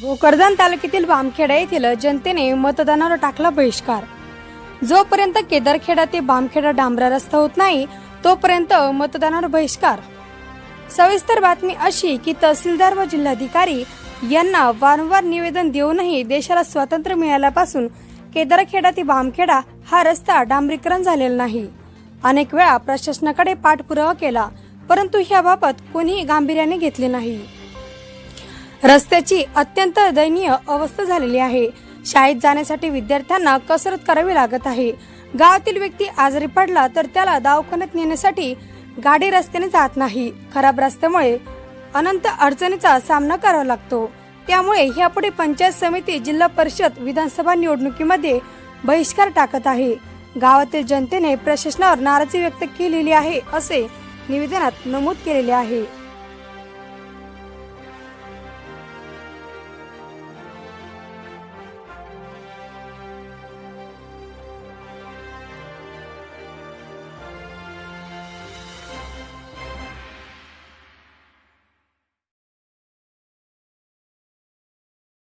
भोकरदन तालुक्यातील बामखेडा येथील जनतेने मतदानावर टाकला बहिष्कार. जोपर्यंत केदारखेडा ते बामखेडा डांबरा रस्ता होत नाही तोपर्यंत मतदानावर बहिष्कार. सविस्तर बातमी अशी की तहसीलदार व जिल्हाधिकारी यांना वारंवार निवेदन देऊनही देशाला स्वातंत्र्य मिळाल्यापासून केदारखेडा ते बामखेडा हा रस्ता डांबरीकरण झालेला नाही. अनेक वेळा प्रशासनाकडे पाठपुरावा केला परंतु ह्याबाबत कोणीही गांभीर्याने घेतले नाही. रस्त्याची अत्यंत दयनीय अवस्था झालेली आहे. शाळेत जाण्यासाठी विद्यार्थ्यांना कसरत करावी लागत आहे. गावातील व्यक्ती आजारी पडला तर त्याला दवाखान्यात नेण्यासाठी गाडी रस्त्याने जात नाही. खराब रस्त्यामुळे अनंत अडचणीचा सामना करावा लागतो. त्यामुळे यापुढे पंचायत समिती जिल्हा परिषद विधानसभा निवडणुकीमध्ये बहिष्कार टाकत आहे. गावातील जनतेने प्रशासनावर नाराजी व्यक्त केलेली आहे असे निवेदनात नमूद केलेले आहे.